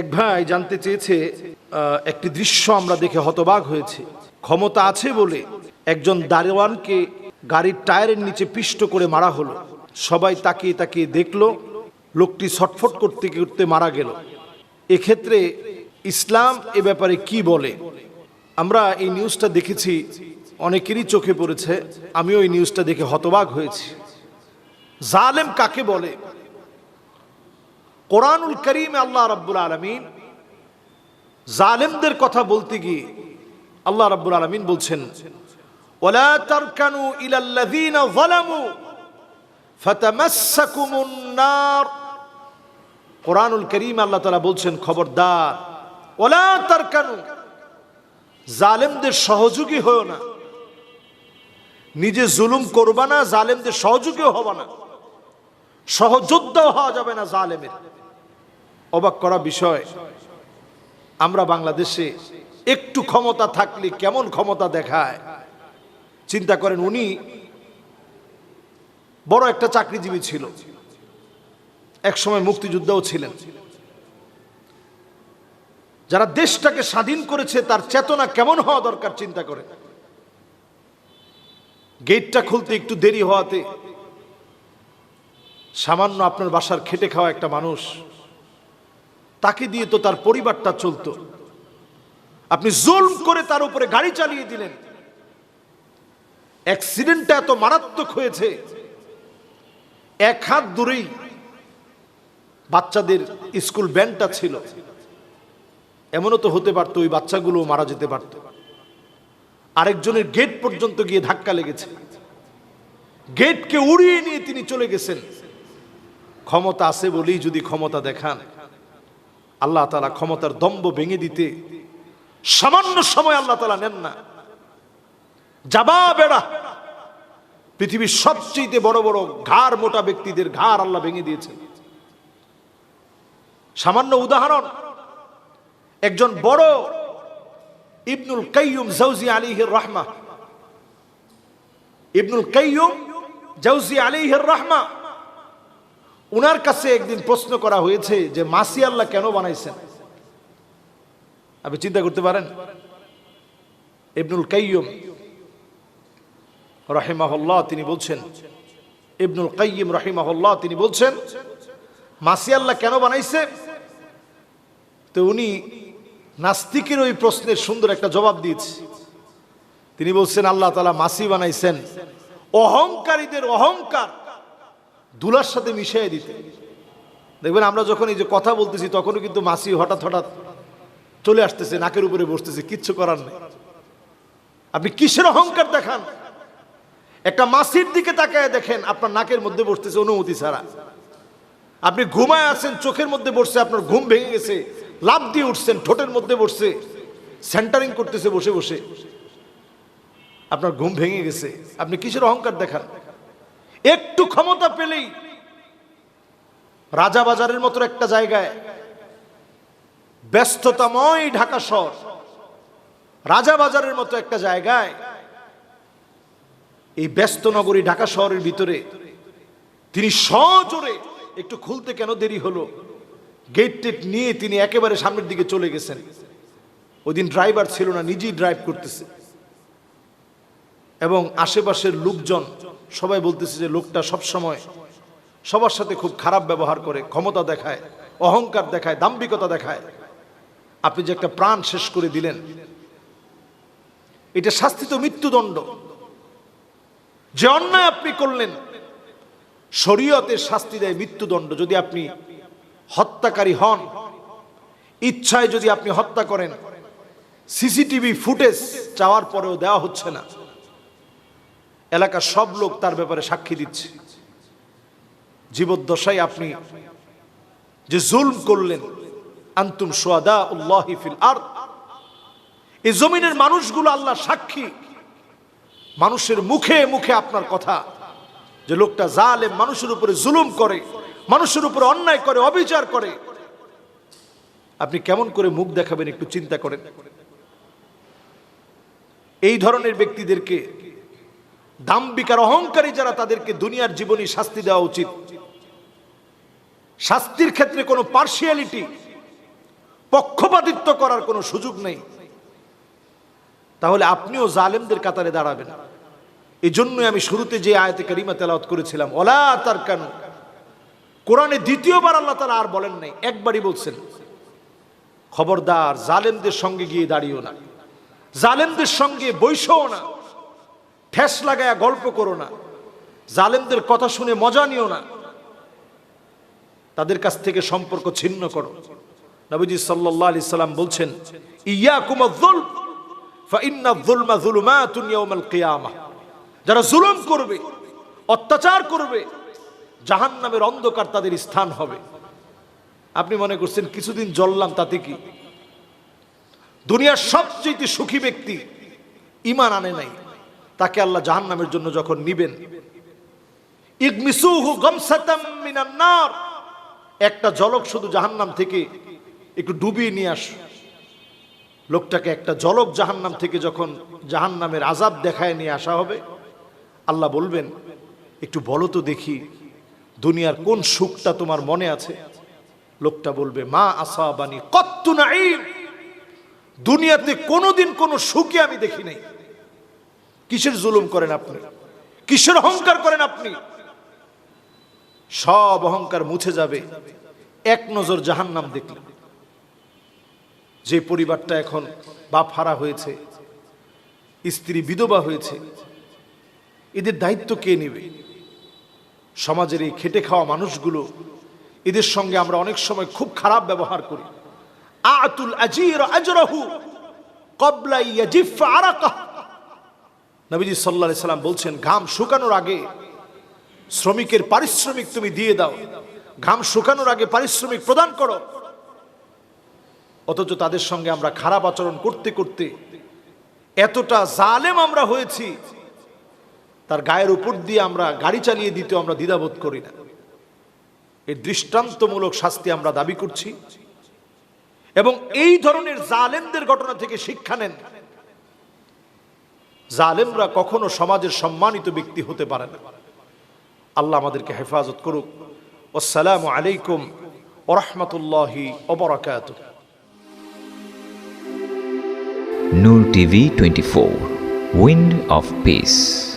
এক ভাই জানতে চেয়েছে একটি দৃশ্য আমরা দেখে হতবাক হয়েছে। ক্ষমতা আছে বলে একজন দারোয়ানকে গাড়ির টায়ারের নিচে পিষ্ট করে মারা হলো। সবাই তাকিয়ে তাকিয়ে দেখল, লোকটি ছটফট করতে করতে মারা গেল। এক্ষেত্রে ইসলাম এ ব্যাপারে কি বলে? আমরা এই নিউজটা দেখেছি, অনেকেরই চোখে পড়েছে, আমিও এই নিউজটা দেখে হতবাক হয়েছি। জালেম কাকে বলে? কোরআনুল করিম আল্লাহ রাব্বুল আলমিন জালেমদের কথা বলতে গিয়ে আল্লাহ রাব্বুল আলমিন বলছেন ওলা তারকানু ইলাল্লাযীনা যালামু কোরআনুল করিম আল্লাহ তাআলা বলছেন, খবরদার ওলা তারকানু, জালেমদের সহযোগী হও না। নিজে জুলুম করবা না, জালেমদের সহযোগীও হবা না। সহযোদ্ধাও হওয়া যাবে না জালেমের। অবাক করা বিষয়। আমরা বাংলাদেশে একটু ক্ষমতা থাকলে কেমন ক্ষমতা দেখায়? চিন্তা করেন উনি, বড় একটা চাকরিজীবী ছিল। একসময় মুক্তিযোদ্ধাও ছিলেন। যারা দেশটাকে স্বাধীন করেছে, তার চেতনা কেমন হওয়া দরকার চিন্তা করে। গেটটা খুলতে একটু দেরি হওয়াতে সামান্য আপনার বাসার খেটে খাওয়া একটা মানুষ তাকে দিয়ে তো তার পরিবারটা চলতো। আপনি জুলম করে তার উপরে গাড়ি চালিয়ে দিলেন। অ্যাক্সিডেন্টটা এত মারাত্মক হয়েছে। এক হাত দূরেই বাচ্চাদের স্কুল ব্যান্ডটা ছিল। এমনও তো হতে পারতো ওই বাচ্চাগুলো মারা যেতে পারত। আরেকজনের গেট পর্যন্ত গিয়ে ধাক্কা লেগেছে। গেটকে উড়িয়ে নিয়ে তিনি চলে গেছেন। ক্ষমতা আছে বলেই যদি ক্ষমতা দেখান। আল্লাহ তালা ক্ষমতার দম্ব ভেঙে দিতে সামান্য সময় আল্লাহ তালা নেন না। যাবা বেড়া। পৃথিবীর সবচেয়ে বড় বড় ঘাড় মোটা ব্যক্তিদের ঘাড় আল্লাহ ভেঙে দিয়েছেন। সামান্য উদাহরণ, একজন বড় ইবনুল কাইয়ুম জৌজি আলিহির রহমা। ইবনুল কাইয়ুম জৌজি আলিহির রহমা উনার কাছে একদিন প্রশ্ন করা হয়েছে যে মাসি আল্লাহ কেন বানাইছেন? আপনি চিন্তা করতে পারেন? ইবনুল কাইয়ুম রহিমাহুল্লাহ তিনি বলছেন, ইবনুল কাইয়িম রহিমাহুল্লাহ তিনি বলছেন, মাসি আল্লাহ কেন বানাইছে? তো উনি নাস্তিকের ওই প্রশ্নের সুন্দর একটা জবাব দিয়েছে। তিনি বলছেন, আল্লাহ তালা মাসি বানাইছেন। অহংকারীদের অহংকার দুলার সাথে মিশিয়ে দিতে। দেখবেন আমরা যখন এই যে কথা বলতেছি, তখনও কিন্তু মাসি হঠাৎ হঠাৎ চলে আসতেছে, নাকের উপরে বসতেছে, কিচ্ছু করার নেই। আপনি কিসের অহংকার দেখান? একটা মাসির দিকে তাকায় দেখেন আপনার নাকের মধ্যে বসতেছে অনুমতি ছাড়া। আপনি ঘুমায় আছেন, চোখের মধ্যে বসছে, আপনার ঘুম ভেঙে গেছে লাভ দিয়ে উঠছেন, ঠোঁটের মধ্যে বসছে সেন্টারিং করতেছে বসে বসে। আপনার ঘুম ভেঙে গেছে। আপনি কিসের অহংকার দেখান? একটু ক্ষমতা পেলেই রাজাবাজারের মতো একটা জায়গায় ব্যস্ততাময় ঢাকা শহর রাজাবাজারের মতো একটা জায়গায় এই ব্যস্ত নগরী ঢাকা শহরের ভিতরে তিনি সজোরে একটু খুলতে কেন দেরি হলো? গেট টেট নিয়ে তিনি একেবারে সামনের দিকে চলে গেছেন। ওই দিন ড্রাইভার ছিল না, নিজেই ড্রাইভ করতেছে। এবং আশেপাশের লোকজন সবাই বলতেছে যে লোকটা সব সময় সবার সাথে খুব খারাপ ব্যবহার করে, ক্ষমতা দেখায়, অহংকার দেখায়, দাম্ভিকতা দেখায়। আপনি যে একটা প্রাণ শেষ করে দিলেন, এটা শাস্তি তো মৃত্যুদণ্ড। যে অন্যায় আপনি করলেন শরীয়তের শাস্তি দেয় মৃত্যুদণ্ড। যদি আপনি হত্যাকারী হন, ইচ্ছায় যদি আপনি হত্যা করেন, সিসিটিভি ফুটেজ চাওয়ার পরেও দেওয়া হচ্ছে না। এলাকার সব লোক তার ব্যাপারে সাক্ষী দিচ্ছে। জীবদ্দশায় আপনি যে জুলম করলেন, আন্তুম সোয়াদা উল্লাহি ফিল আর এই জমিনের মানুষগুলো আল্লাহ সাক্ষী। মানুষের মুখে মুখে আপনার কথা, যে লোকটা জালেম, মানুষের উপরে জুলুম করে, মানুষের উপরে অন্যায় করে, অবিচার করে। আপনি কেমন করে মুখ দেখাবেন, একটু চিন্তা করেন। এই ধরনের ব্যক্তিদেরকে দাম্বিকার অহংকারী যারা তাদেরকে দুনিয়ার জীবনে শাস্তি দেওয়া উচিত। শাস্তির ক্ষেত্রে কোনো পার্সিয়ালিটি পক্ষপাতিত্ব করার কোনো সুযোগ নেই। তাহলে আপনিও জালেমদের কাতারে দাঁড়াবেন। এই জন্যই আমি শুরুতে যে আয়াতে কারিমা তেলাওয়াত করেছিলাম, ওলা তার কেন কোরআনে দ্বিতীয়বার আল্লাহ তারা আর বলেন নাই, একবারই বলছেন, খবরদার, জালেমদের সঙ্গে গিয়ে দাঁড়িও না। জালেমদের সঙ্গে বৈশও না। ঠেস লাগায়া গল্প করো না। জালেমদের কথা শুনে মজা নিও না। তাদের কাছ থেকে সম্পর্ক ছিন্ন করো। নবীজি সাল্লাল্লাহু আলাইহি সাল্লাম বলছেন ইয়াউমাল কিয়ামাহ যারা জুলুম করবে, অত্যাচার করবে, জাহান্নামের অন্ধকার তাদের স্থান হবে। আপনি মনে করছেন, কিছুদিন জ্বললাম তাতে কি? দুনিয়ার সবচেয়ে সুখী ব্যক্তি ইমান আনে নাই। তাকে আল্লাহ জাহান্নামের জন্য যখন নিবেন। একটা জলক শুধু জাহান্নাম থেকে একটু ডুবিয়ে নিয়ে আস। লোকটাকে একটা জলক জাহান্নাম থেকে যখন জাহান্নামের আজাব দেখায় নিয়ে আসা হবে, আল্লাহ বলবেন, একটু বলো তো দেখি, দুনিয়ার কোন সুখটা তোমার মনে আছে? লোকটা বলবে, মা আসাবানি কত্তু নাইম দুনিয়াতে কোনোদিন কোনো সুখে আমি দেখি নাই। কিসের জুলুম করেন আপনি? কিসের অহংকার করেন আপনি? সব অহংকার মুছে যাবে। এক নজর জাহান্নাম দেখলে যে পরিবারটা এখন বাপ হারা হয়েছে, স্ত্রী বিধবা হয়েছে, এদের দায়িত্ব কে নেবে? সমাজের এই খেটে খাওয়া মানুষগুলো, এদের সঙ্গে আমরা অনেক সময় খুব খারাপ ব্যবহার করি। আতুল আজির আজরাহু কবলা ইয়াজিফ আরাকাহ। নবীজি আলাইহি সাল্লাম বলছেন, ঘাম শুকানোর আগে শ্রমিকের পারিশ্রমিক তুমি দিয়ে দাও। ঘাম শুকানোর আগে পারিশ্রমিক প্রদান করো। অথচ তাদের সঙ্গে আমরা খারাপ আচরণ করতে করতে এতটা জালেম আমরা হয়েছি। তার গায়ের উপর দিয়ে আমরা গাড়ি চালিয়ে দিতে আমরা দ্বিধাবোধ করি না। এর দৃষ্টান্তমূলক শাস্তি আমরা দাবি করছি। এবং এই ধরনের জালেমদের ঘটনা থেকে শিক্ষা নেন। জালেমরা কখনো সমাজের সম্মানিত ব্যক্তি হতে পারে না। আল্লাহ আমাদেরকে হেফাজত করুক। আসসালামু আলাইকুম ওরহমতুল্লাহি ওবরাকাত Noor TV 24 Wind of Peace